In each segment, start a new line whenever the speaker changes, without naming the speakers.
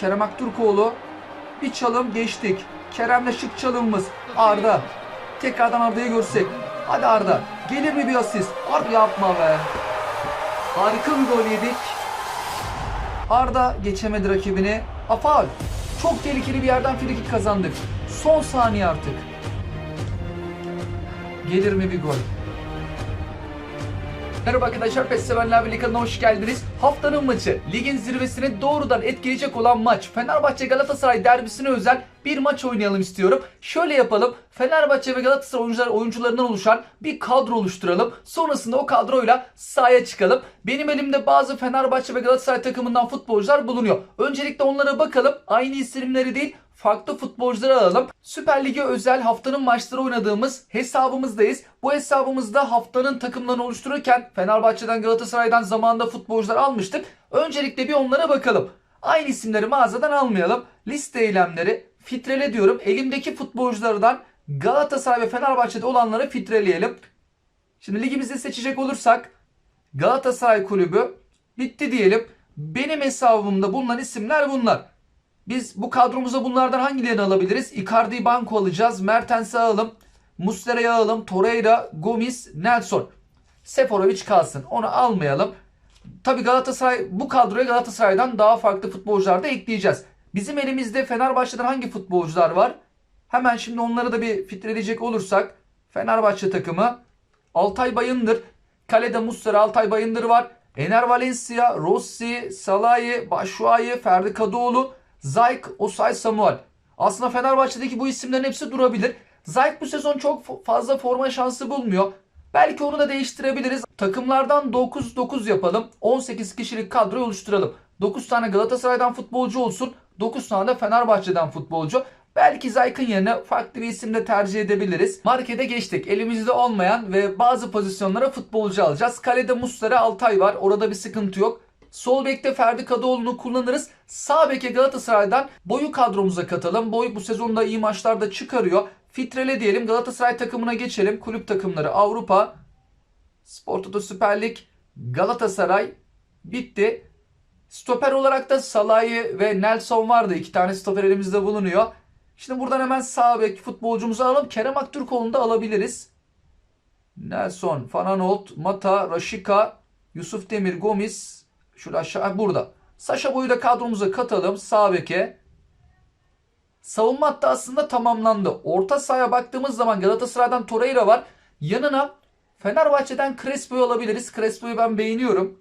Kerem Aktürkoğlu. Bir çalım geçtik. Kerem'le şık çalımımız. Arda. Tekrardan Arda'yı görsek. Hadi Arda. Gelir mi bir asist? Arda yapma be. Harika bir gol yedik. Arda geçemedi rakibini. Ha faul. Çok tehlikeli bir yerden frikik kazandık. Son saniye artık. Gelir mi bir gol? Merhaba arkadaşlar, PES Sevenler Birliği kanalına hoş geldiniz. Haftanın maçı, ligin zirvesini doğrudan etkileyecek olan maç. Fenerbahçe Galatasaray derbisine özel bir maç oynayalım istiyorum. Şöyle yapalım. Fenerbahçe ve Galatasaray oyuncular, oyuncularından oluşan bir kadro oluşturalım. Sonrasında o kadroyla sahaya çıkalım. Benim elimde bazı Fenerbahçe ve Galatasaray takımından futbolcular bulunuyor. Öncelikle onlara bakalım. Aynı isimleri değil, farklı futbolcuları alalım. Süper Lig'e özel haftanın maçları oynadığımız hesabımızdayız. Bu hesabımızda haftanın takımlarını oluştururken Fenerbahçe'den Galatasaray'dan zamanında futbolcular almıştık. Öncelikle bir onlara bakalım. Aynı isimleri mağazadan almayalım. Liste eylemleri fitrele diyorum. Elimdeki futbolculardan Galatasaray ve Fenerbahçe'de olanları fitreleyelim. Şimdi ligimizi seçecek olursak Galatasaray Kulübü bitti diyelim. Benim hesabımda bulunan isimler bunlar. Biz bu kadromuza bunlardan hangilerini alabiliriz? Icardi Banko alacağız. Mertens'i alalım. Muslera'yı alalım. Torreira, Gomis, Nelson. Seferovic kalsın. Onu almayalım. Tabii Galatasaray bu kadroya Galatasaray'dan daha farklı futbolcular da ekleyeceğiz. Bizim elimizde Fenerbahçe'den hangi futbolcular var? Hemen şimdi onları da bir filtreleyecek olursak Fenerbahçe takımı Altay Bayındır, kalede Muslera Altay Bayındır var. Ener Valencia, Rossi, Salahi, Başuayı, Ferdi Kadıoğlu, Zayk, Osay Samuel. Aslında Fenerbahçe'deki bu isimlerin hepsi durabilir. Zayk bu sezon çok fazla forma şansı bulmuyor. Belki onu da değiştirebiliriz. Takımlardan 9-9 yapalım. 18 kişilik kadro oluşturalım. 9 tane Galatasaray'dan futbolcu olsun. 9 tane de Fenerbahçe'den futbolcu. Belki Zayt'ın yerine farklı bir isim de tercih edebiliriz. Markete geçtik. Elimizde olmayan ve bazı pozisyonlara futbolcu alacağız. Kalede Muslera Altay var. Orada bir sıkıntı yok. Sol bekte Ferdi Kadıoğlu'nu kullanırız. Sağ beke Galatasaray'dan boyu kadromuza katalım. Boy bu sezonda iyi maçlarda çıkarıyor. Fitrele diyelim Galatasaray takımına geçelim. Kulüp takımları Avrupa, Spor Toto Süper Lig, Galatasaray bitti. Stoper olarak da Salahi ve Nelson vardı. İki tane stoper elimizde bulunuyor. Şimdi buradan hemen sağ bek futbolcumuzu alalım. Kerem Aktürkoğlu'nu da alabiliriz. Nelson, Fananolt, Mata, Raşika, Yusuf Demir, Gomis. Şurada aşağı burada. Saşa boyu da kadromuza katalım. Sağ beke. Savunma hattı aslında tamamlandı. Orta sahaya baktığımız zaman Galatasaray'dan Torreira var. Yanına Fenerbahçe'den Crespo'yu alabiliriz. Crespo'yu ben beğeniyorum.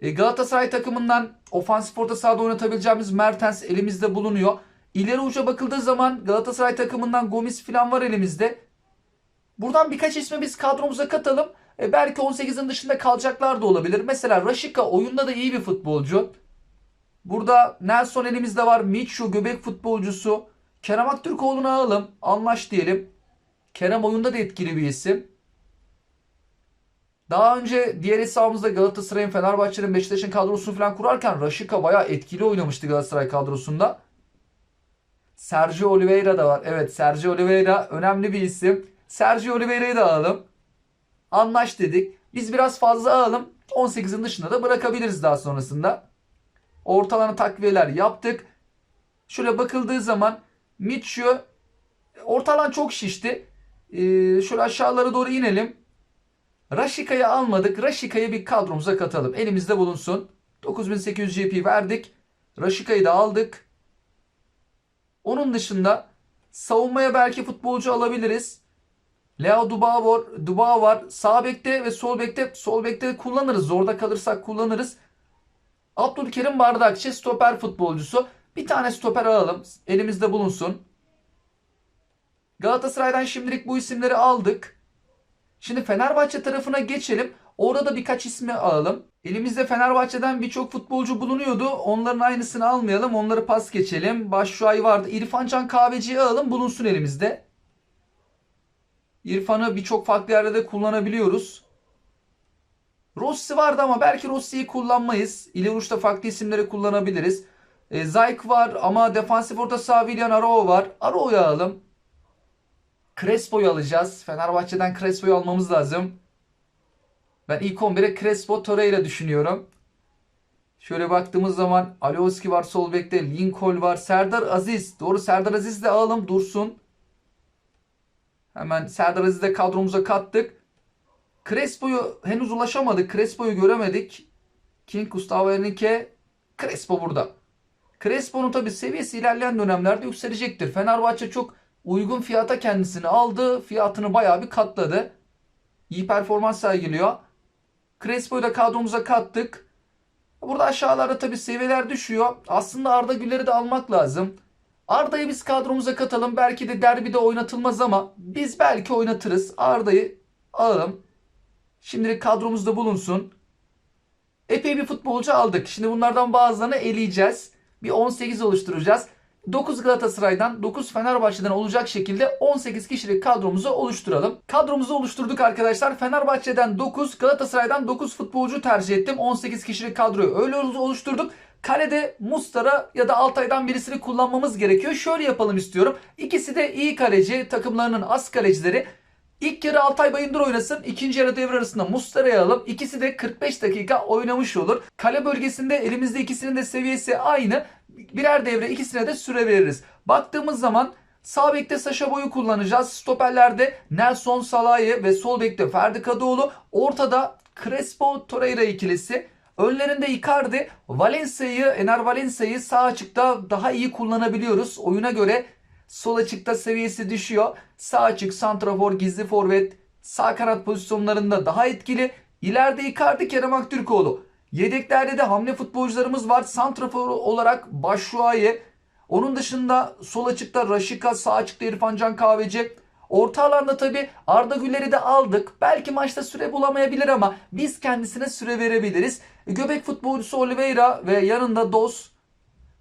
E, Galatasaray takımından ofansif orta sahada oynatabileceğimiz Mertens elimizde bulunuyor. İleri uca bakıldığı zaman Galatasaray takımından Gomis falan var elimizde. Buradan birkaç ismi biz kadromuza katalım. E, belki 18'in dışında kalacaklar da olabilir. Mesela Raşika oyunda da iyi bir futbolcu. Burada Nelson elimizde var. Michu göbek futbolcusu. Kerem Aktürkoğlu'nu alalım. Anlaş diyelim. Kerem oyunda da etkili bir isim. Daha önce diğer hesabımızda Galatasaray'ın, Fenerbahçe'nin, Beşiktaş'ın kadrosunu falan kurarken Raşika bayağı etkili oynamıştı Galatasaray kadrosunda. Sergio Oliveira da var. Evet Sergio Oliveira önemli bir isim. Sergio Oliveira'yı da alalım. Anlaş dedik. Biz biraz fazla alalım. 18'in dışında da bırakabiliriz daha sonrasında. Ortalama takviyeler yaptık. Şöyle bakıldığı zaman Michu ortalan çok şişti. Ee, şöyle aşağılara doğru inelim. Raşika'yı almadık. Raşika'yı bir kadromuza katalım. Elimizde bulunsun. 9800 GP verdik. Raşika'yı da aldık. Onun dışında savunmaya belki futbolcu alabiliriz. Leo Dubois var, Dubois var. Sağ bekte ve sol bekte sol bekte kullanırız. Zorda kalırsak kullanırız. Abdülkerim Bardakçı stoper futbolcusu. Bir tane stoper alalım. Elimizde bulunsun. Galatasaray'dan şimdilik bu isimleri aldık. Şimdi Fenerbahçe tarafına geçelim. Orada birkaç ismi alalım. Elimizde Fenerbahçe'den birçok futbolcu bulunuyordu. Onların aynısını almayalım. Onları pas geçelim. Başşuay vardı. İrfan Can Kahveci'yi alalım. Bulunsun elimizde. İrfan'ı birçok farklı yerde de kullanabiliyoruz. Rossi vardı ama belki Rossi'yi kullanmayız. İleri uçta farklı isimleri kullanabiliriz. E, Zayk var ama defansif orta saha Willian Arao var. Arao'yu alalım. Crespo'yu alacağız. Fenerbahçe'den Crespo'yu almamız lazım. Ben ilk 11'e Crespo Torreira düşünüyorum. Şöyle baktığımız zaman Alioski var sol bekte. Lincoln var. Serdar Aziz. Doğru Serdar Aziz de alalım dursun. Hemen Serdar Aziz'i de kadromuza kattık. Crespo'yu henüz ulaşamadık. Crespo'yu göremedik. King Gustavo Henrique. Crespo burada. Crespo'nun tabi seviyesi ilerleyen dönemlerde yükselecektir. Fenerbahçe çok uygun fiyata kendisini aldı. Fiyatını bayağı bir katladı. İyi performans sergiliyor. Crespo'yu da kadromuza kattık. Burada aşağılarda tabi seviyeler düşüyor. Aslında Arda Güler'i de almak lazım. Arda'yı biz kadromuza katalım. Belki de derbide oynatılmaz ama biz belki oynatırız. Arda'yı alalım. Şimdilik kadromuzda bulunsun. Epey bir futbolcu aldık. Şimdi bunlardan bazılarını eleyeceğiz. Bir 18 oluşturacağız. 9 Galatasaray'dan 9 Fenerbahçe'den olacak şekilde 18 kişilik kadromuzu oluşturalım. Kadromuzu oluşturduk arkadaşlar. Fenerbahçe'den 9, Galatasaray'dan 9 futbolcu tercih ettim. 18 kişilik kadroyu öyle oluşturduk. Kalede Mustara ya da Altay'dan birisini kullanmamız gerekiyor. Şöyle yapalım istiyorum. İkisi de iyi kaleci, takımlarının az kalecileri. İlk yarı Altay Bayındır oynasın. ikinci yarı devre arasında Mustara'yı alıp ikisi de 45 dakika oynamış olur. Kale bölgesinde elimizde ikisinin de seviyesi aynı. Birer devre ikisine de süre veririz. Baktığımız zaman sağ bekte Saşa Boy'u kullanacağız. Stoperlerde Nelson Salahi ve sol bekte Ferdi Kadıoğlu. Ortada Crespo Torreira ikilisi. Önlerinde Icardi, Valencia'yı, Ener Valencia'yı sağ açıkta daha iyi kullanabiliyoruz. Oyuna göre sol açıkta seviyesi düşüyor. Sağ açık, santrafor, gizli forvet, sağ kanat pozisyonlarında daha etkili. İleride Icardi, Kerem Aktürkoğlu. Yedeklerde de hamle futbolcularımız var. Santrafor olarak Başşuay'ı. Onun dışında sol açıkta Raşika, sağ açıkta İrfan Can Kahveci. Orta alanda tabi Arda Güler'i de aldık. Belki maçta süre bulamayabilir ama biz kendisine süre verebiliriz. Göbek futbolcusu Oliveira ve yanında Dos.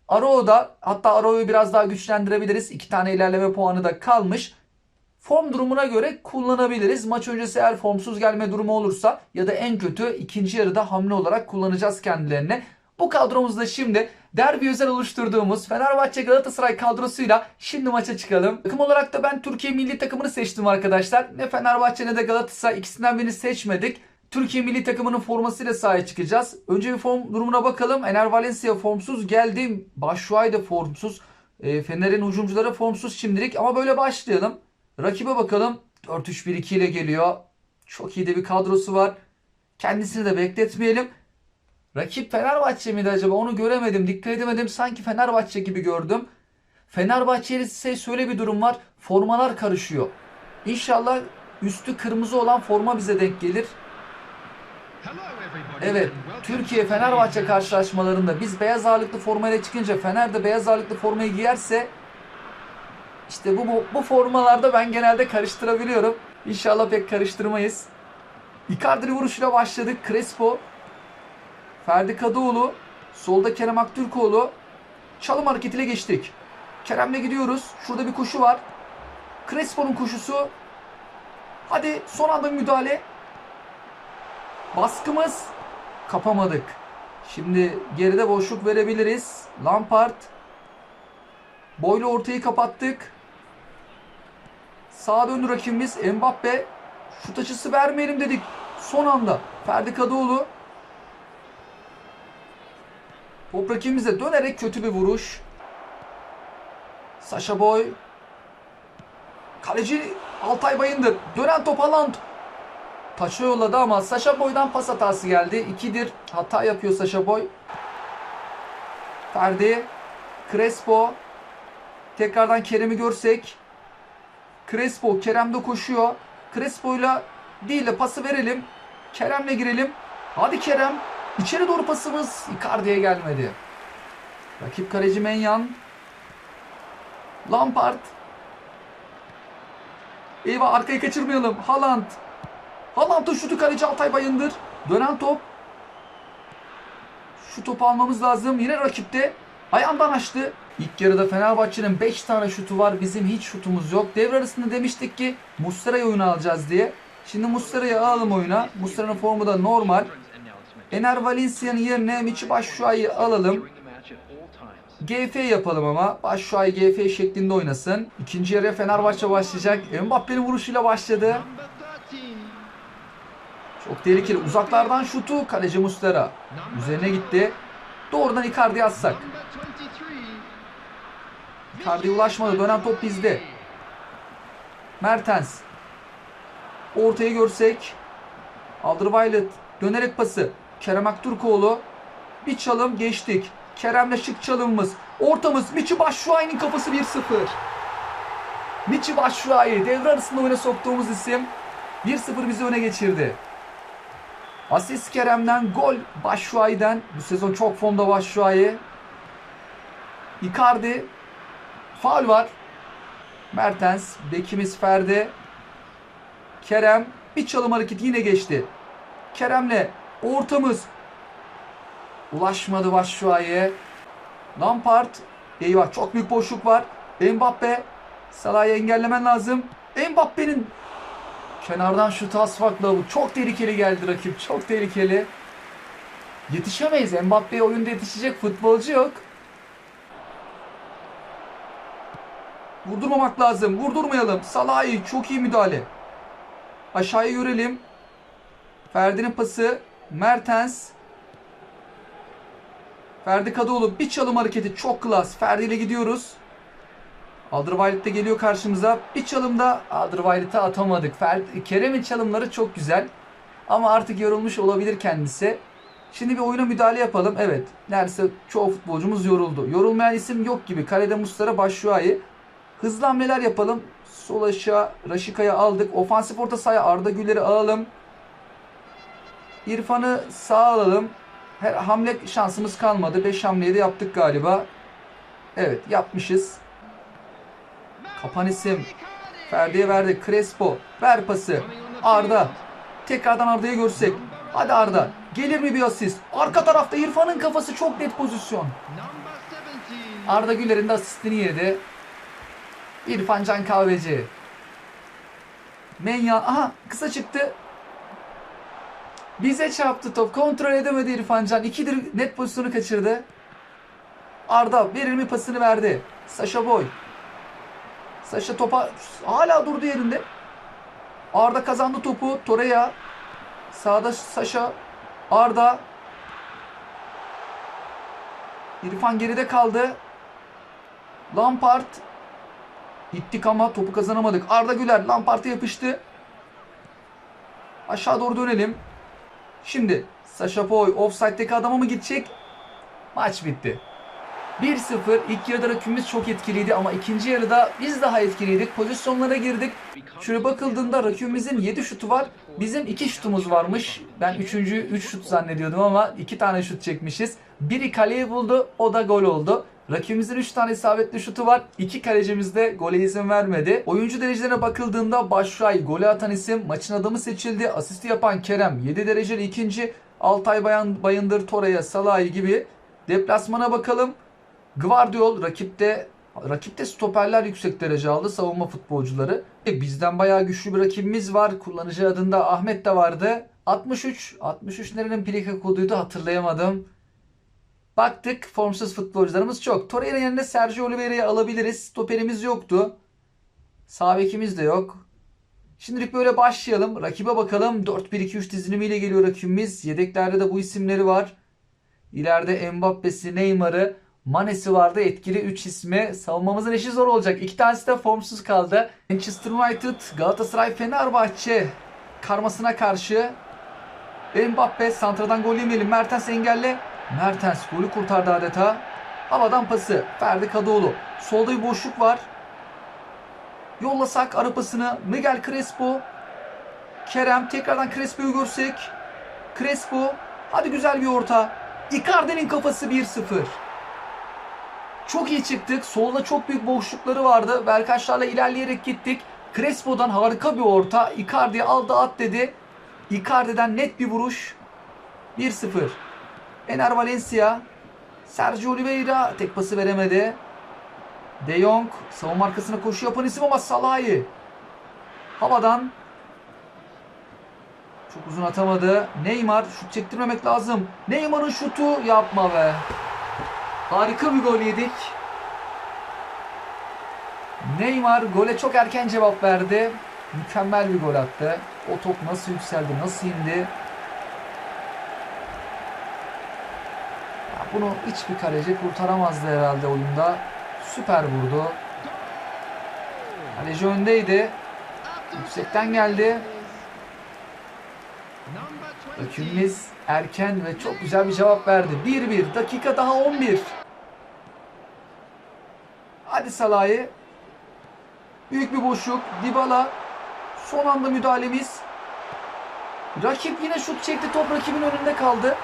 Aro'da hatta Aro'yu biraz daha güçlendirebiliriz. İki tane ilerleme puanı da kalmış. Form durumuna göre kullanabiliriz. Maç öncesi eğer formsuz gelme durumu olursa ya da en kötü ikinci yarıda hamle olarak kullanacağız kendilerine. Bu kadromuzda şimdi derbi özel oluşturduğumuz Fenerbahçe Galatasaray kadrosuyla şimdi maça çıkalım. Takım olarak da ben Türkiye milli takımını seçtim arkadaşlar. Ne Fenerbahçe ne de Galatasaray ikisinden birini seçmedik. Türkiye milli takımının formasıyla sahaya çıkacağız. Önce bir form durumuna bakalım. Ener Valencia formsuz geldi. Başşuay da formsuz. E, Fener'in hücumcuları formsuz şimdilik ama böyle başlayalım. Rakibe bakalım. 4-3-1-2 ile geliyor. Çok iyi de bir kadrosu var. Kendisini de bekletmeyelim. Rakip Fenerbahçe miydi acaba? Onu göremedim. Dikkat edemedim. Sanki Fenerbahçe gibi gördüm. Fenerbahçe'de ise şöyle bir durum var. Formalar karışıyor. İnşallah üstü kırmızı olan forma bize denk gelir. Evet, Türkiye Fenerbahçe karşılaşmalarında biz beyaz ağırlıklı formayla çıkınca Fener de beyaz ağırlıklı formayı giyerse işte bu, bu, bu formalarda ben genelde karıştırabiliyorum. İnşallah pek karıştırmayız. Icardi vuruşuyla başladık. Crespo. Ferdi Kadıoğlu. Solda Kerem Aktürkoğlu. Çalım hareketiyle geçtik. Kerem'le gidiyoruz. Şurada bir koşu var. Crespo'nun koşusu. Hadi son anda müdahale. Baskımız kapamadık. Şimdi geride boşluk verebiliriz. Lampard. Boylu ortayı kapattık. Sağa döndü rakibimiz. Mbappe. Şut açısı vermeyelim dedik. Son anda. Ferdi Kadıoğlu. Top rakibimize dönerek kötü bir vuruş. Sasha Boy. Kaleci Altay Bayındır. Dönen top Haaland. Taşa yolladı ama Sasha Boy'dan pas hatası geldi. 2'dir. Hata yapıyor Sasha Boy. Ferdi. Crespo. Tekrardan Kerem'i görsek. Crespo. Kerem de koşuyor. Crespo'yla değil de pası verelim. Kerem'le girelim. Hadi Kerem. İçeri doğru pasımız Icardi'ye gelmedi. Rakip kaleci Menyan. Lampard. Eyvah arkayı kaçırmayalım. Haaland. Haaland'ın şutu kaleci Altay Bayındır. Dönen top. Şu topu almamız lazım. Yine rakipte. Ayağından açtı. İlk yarıda Fenerbahçe'nin 5 tane şutu var. Bizim hiç şutumuz yok. Devre arasında demiştik ki Muslera'yı oyuna alacağız diye. Şimdi Muslera'yı alalım oyuna. Muslera'nın formu da normal. Ener Valencia'nın yerine Michi Başşuay'ı alalım. GF yapalım ama. Başşuay GF şeklinde oynasın. İkinci yarıya Fenerbahçe başlayacak. Mbappe'nin vuruşuyla başladı. Çok tehlikeli. Uzaklardan şutu. Kaleci Muslera. Üzerine gitti. Doğrudan Icardi'ye atsak. Icardi'ye ulaşmadı. Dönen top bizde. Mertens. Ortayı görsek. Alderweireld dönerek pası. Kerem Aktürkoğlu. Bir çalım geçtik. Kerem'le şık çalımımız. Ortamız Michi Batshuayi'nin kafası 1-0. Michi Batshuayi devre arasında oyuna soktuğumuz isim 1-0 bizi öne geçirdi. Asist Kerem'den gol Batshuayi'den. Bu sezon çok formda Batshuayi. Icardi faul var. Mertens, bekimiz Ferdi. Kerem bir çalım hareketi yine geçti. Kerem'le ortamız ulaşmadı Batshuayi'ye. Lampard eyvah çok büyük boşluk var. Mbappe Salah'ı engellemen lazım. Mbappe'nin kenardan şut asfakla bu çok tehlikeli geldi rakip. Çok tehlikeli. Yetişemeyiz. Mbappe'ye oyunda yetişecek futbolcu yok. Vurdurmamak lazım. Vurdurmayalım. Salah'ı çok iyi müdahale. Aşağıya görelim. Ferdi'nin pası. Mertens. Ferdi Kadıoğlu bir çalım hareketi çok klas. Ferdi ile gidiyoruz. Alderweireld de geliyor karşımıza. Bir çalımda Alderweireld'e atamadık. Kerem'in çalımları çok güzel. Ama artık yorulmuş olabilir kendisi. Şimdi bir oyuna müdahale yapalım. Evet. Neredeyse çoğu futbolcumuz yoruldu. Yorulmayan isim yok gibi. Kalede Mustara Başşuay'ı. Hızlı hamleler yapalım. Sol aşağı Raşika'ya aldık. Ofansif orta sahaya Arda Güler'i alalım. İrfan'ı sağa alalım. Her hamle şansımız kalmadı. 5 hamleyi de yaptık galiba. Evet yapmışız. Kapan isim. Ferdi'ye verdi. Crespo. Ver pası. Arda. Tekrardan Arda'yı görsek. Hadi Arda. Gelir mi bir asist? Arka tarafta İrfan'ın kafası çok net pozisyon. Arda Güler'in de asistini yedi. İrfan Can Kahveci. Menya. Aha kısa çıktı. Bize çarptı top. Kontrol edemedi İrfan Can. İkidir net pozisyonu kaçırdı. Arda verir mi pasını verdi. Saşa Boy. Saşa topa hala durdu yerinde. Arda kazandı topu. Torreira. Sağda Saşa. Arda. İrfan geride kaldı. Lampard. Gittik ama topu kazanamadık. Arda Güler Lampard'a yapıştı. Aşağı doğru dönelim. Şimdi Sasha Boy offside'deki adama mı gidecek? Maç bitti. 1-0 ilk yarıda rakibimiz çok etkiliydi ama ikinci yarıda biz daha etkiliydik. Pozisyonlara girdik. Şöyle bakıldığında rakibimizin 7 şutu var. Bizim 2 şutumuz varmış. Ben 3. 3 şut zannediyordum ama 2 tane şut çekmişiz. Biri kaleyi buldu. O da gol oldu. Rakibimizin 3 tane isabetli şutu var. 2 kalecimiz de gole izin vermedi. Oyuncu derecelerine bakıldığında Başray golü atan isim maçın adamı seçildi. Asisti yapan Kerem 7 dereceli ikinci. Altay Bayan, Bayındır, Torreira, Salahi gibi. Deplasmana bakalım. Gvardiol rakipte rakipte stoperler yüksek derece aldı savunma futbolcuları. E, Bizden bayağı güçlü bir rakibimiz var. Kullanıcı adında Ahmet de vardı. 63 63 nerenin plaka koduydu hatırlayamadım. Baktık formsuz futbolcularımız çok. Torreira yerine Sergio Oliveira'yı alabiliriz. Stoperimiz yoktu. Sağ bekimiz de yok. Şimdilik böyle başlayalım. Rakibe bakalım. 4-1-2-3 dizilimiyle geliyor rakibimiz. Yedeklerde de bu isimleri var. İleride Mbappe'si, Neymar'ı, Mane'si vardı. Etkili 3 ismi. Savunmamızın işi zor olacak. İki tanesi de formsuz kaldı. Manchester United, Galatasaray, Fenerbahçe karmasına karşı Mbappe santradan gol yemeyelim. Mertens engelle. Mertens golü kurtardı adeta. Havadan pası. Ferdi Kadıoğlu. Solda bir boşluk var. Yollasak ara pasını. Miguel Crespo. Kerem. Tekrardan Crespo'yu görsek. Crespo. Hadi güzel bir orta. Icardi'nin kafası 1-0. Çok iyi çıktık. Solda çok büyük boşlukları vardı. Belkaçlarla ilerleyerek gittik. Crespo'dan harika bir orta. Icardi aldı at dedi. Icardi'den net bir vuruş. 1-0. Ener Valencia. Sergio Oliveira tek pası veremedi. De Jong savunma arkasına koşu yapan isim ama Salah'ı havadan çok uzun atamadı. Neymar şut çektirmemek lazım. Neymar'ın şutu yapma be. Harika bir gol yedik. Neymar gole çok erken cevap verdi. Mükemmel bir gol attı. O top nasıl yükseldi, nasıl indi? Bunu hiçbir kaleci kurtaramazdı herhalde oyunda. Süper vurdu. Kaleci öndeydi. Yüksekten geldi. Rakibimiz erken ve çok güzel bir cevap verdi. 1-1. Dakika daha 11. Hadi Salah'ı. Büyük bir boşluk. Dybala. Son anda müdahalemiz. Rakip yine şut çekti. Top rakibin önünde kaldı.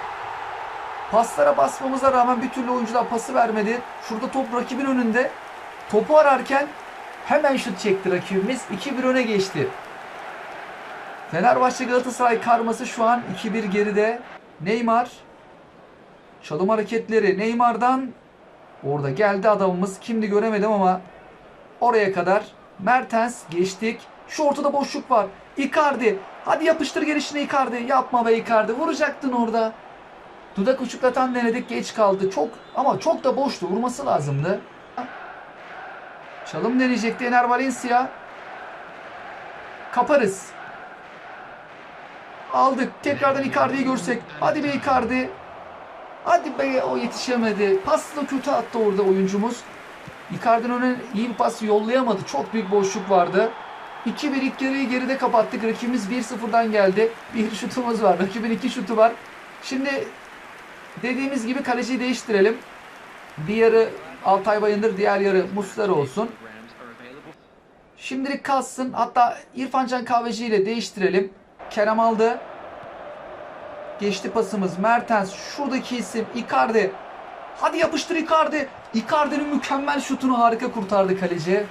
Paslara basmamıza rağmen bir türlü oyuncular pası vermedi. Şurada top rakibin önünde. Topu ararken hemen şut çekti rakibimiz. 2-1 öne geçti. Fenerbahçe Galatasaray karması şu an 2-1 geride. Neymar. Çalım hareketleri Neymar'dan. Orada geldi adamımız. Kimdi göremedim ama oraya kadar. Mertens geçtik. Şu ortada boşluk var. Icardi. Hadi yapıştır gelişine Icardi. Yapma be Icardi. Vuracaktın orada. Dudak uçuklatan denedik. Geç kaldı. Çok ama çok da boştu. Vurması lazımdı. Çalım deneyecekti Ener Valencia. Kaparız. Aldık. Tekrardan Icardi'yi görsek. Hadi be Icardi. Hadi be o yetişemedi. Pasla kötü attı orada oyuncumuz. Icardi'nin önüne iyi bir pas yollayamadı. Çok büyük boşluk vardı. 2-1 ilk yarıyı geride kapattık. Rakibimiz 1-0'dan geldi. Bir şutumuz var. Rakibin iki şutu var. Şimdi dediğimiz gibi kaleciyi değiştirelim. Bir yarı Altay Bayındır, diğer yarı Muslera olsun. Şimdilik kalsın. Hatta İrfan Can Kahveci ile değiştirelim. Kerem aldı. Geçti pasımız. Mertens. Şuradaki isim Icardi. Hadi yapıştır Icardi. Icardi'nin mükemmel şutunu harika kurtardı kaleci.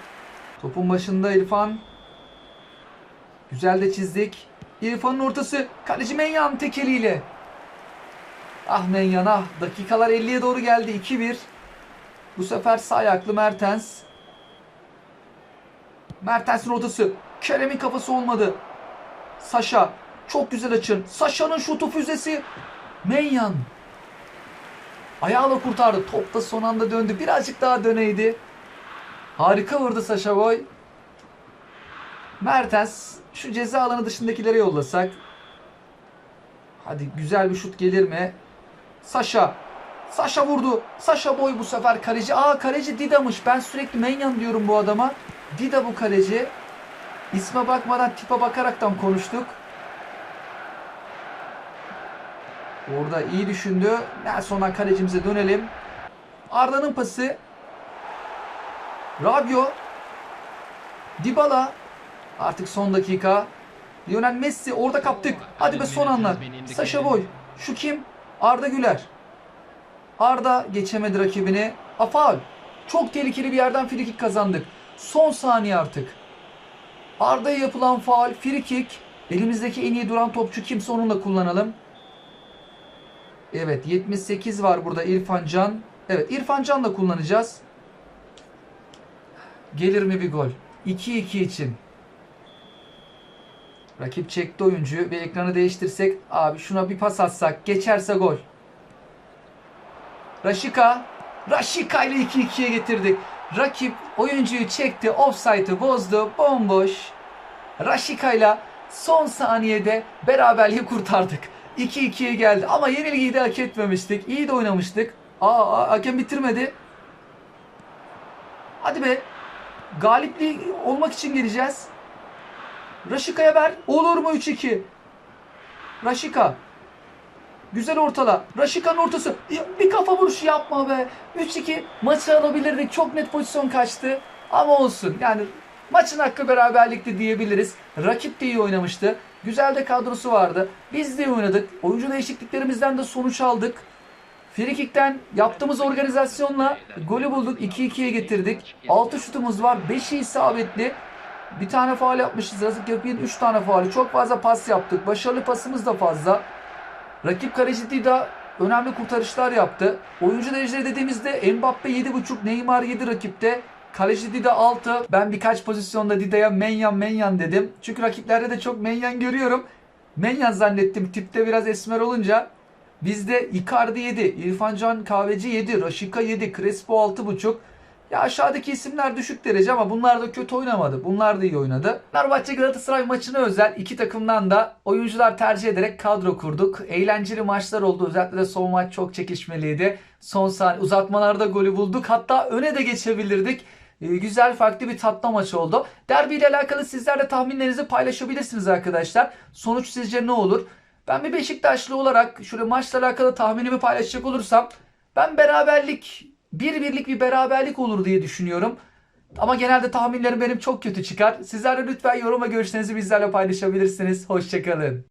Topun başında İrfan. Güzel de çizdik. İrfan'ın ortası. Kaleci Menyan tek eliyle. Ah Menyan ah. Dakikalar 50'ye doğru geldi. 2-1. Bu sefer sağ ayaklı Mertens. Mertens'in ortası. Kerem'in kafası olmadı. Saşa. Çok güzel açın. Saşa'nın şutu füzesi. Menyan. Ayağıyla kurtardı. Top da son anda döndü. Birazcık daha döneydi. Harika vurdu Saşa Boy. Mertens şu ceza alanı dışındakilere yollasak. Hadi güzel bir şut gelir mi? Saşa. Saşa vurdu. Saşa Boy bu sefer kaleci. Aa kaleci Dida'mış. Ben sürekli Menyan diyorum bu adama. Dida bu kaleci. İsme bakmadan tipe bakaraktan konuştuk. Orada iyi düşündü. Nelson'dan kalecimize dönelim. Arda'nın pası. Rabio. Dybala. Artık son dakika. Lionel Messi orada kaptık. Hadi be son anlar. Saşa Boy. Şu kim? Arda Güler. Arda geçemedi rakibini. A faul. Çok tehlikeli bir yerden frikik kazandık. Son saniye artık. Arda'ya yapılan faul, frikik. Elimizdeki en iyi duran topçu kimse onu da kullanalım. Evet 78 var burada İrfan Can. Evet İrfan Can da kullanacağız. Gelir mi bir gol? 2-2 için. Rakip çekti oyuncuyu. Bir ekranı değiştirsek. Abi şuna bir pas atsak. Geçerse gol. Raşika. Raşika ile 2-2'ye getirdik. Rakip oyuncuyu çekti. Offside'ı bozdu. Bomboş. Raşika ile son saniyede beraberliği kurtardık. 2-2'ye geldi. Ama yenilgiyi de hak etmemiştik. İyi de oynamıştık. Aa, hakem bitirmedi. Hadi be. Galipliği olmak için geleceğiz. Raşika'ya ver. Olur mu 3-2? Raşika. Güzel ortala. Raşika'nın ortası. Bir kafa vuruşu yapma be. 3-2 maçı alabilirdik. Çok net pozisyon kaçtı. Ama olsun. Yani maçın hakkı beraberlikti diyebiliriz. Rakip de iyi oynamıştı. Güzel de kadrosu vardı. Biz de iyi oynadık. Oyuncu değişikliklerimizden de sonuç aldık. Frikik'ten yaptığımız organizasyonla golü bulduk. 2-2'ye getirdik. 6 şutumuz var. 5'i isabetli. Bir tane faal yapmışız. Yazık yapayım 3 tane faali. Çok fazla pas yaptık. Başarılı pasımız da fazla. Rakip kaleci Dida önemli kurtarışlar yaptı. Oyuncu dereceleri dediğimizde Mbappe 7.5, Neymar 7 rakipte. Kaleci Dida 6. Ben birkaç pozisyonda Dida'ya menyan menyan dedim. Çünkü rakiplerde de çok menyan görüyorum. Menyan zannettim tipte biraz esmer olunca. Bizde Icardi 7, İrfan Can Kahveci 7, Raşika 7, Crespo 6.5. Ya aşağıdaki isimler düşük derece ama bunlar da kötü oynamadı. Bunlar da iyi oynadı. Fenerbahçe Galatasaray maçına özel iki takımdan da oyuncular tercih ederek kadro kurduk. Eğlenceli maçlar oldu. Özellikle de son maç çok çekişmeliydi. Son saniye uzatmalarda golü bulduk. Hatta öne de geçebilirdik. Ee, güzel farklı bir tatlı maç oldu. Derbi ile alakalı sizler de tahminlerinizi paylaşabilirsiniz arkadaşlar. Sonuç sizce ne olur? Ben bir Beşiktaşlı olarak şöyle maçla alakalı tahminimi paylaşacak olursam ben beraberlik bir birlik bir beraberlik olur diye düşünüyorum. Ama genelde tahminlerim benim çok kötü çıkar. Sizler de lütfen yorum ve görüşlerinizi bizlerle paylaşabilirsiniz. Hoşçakalın.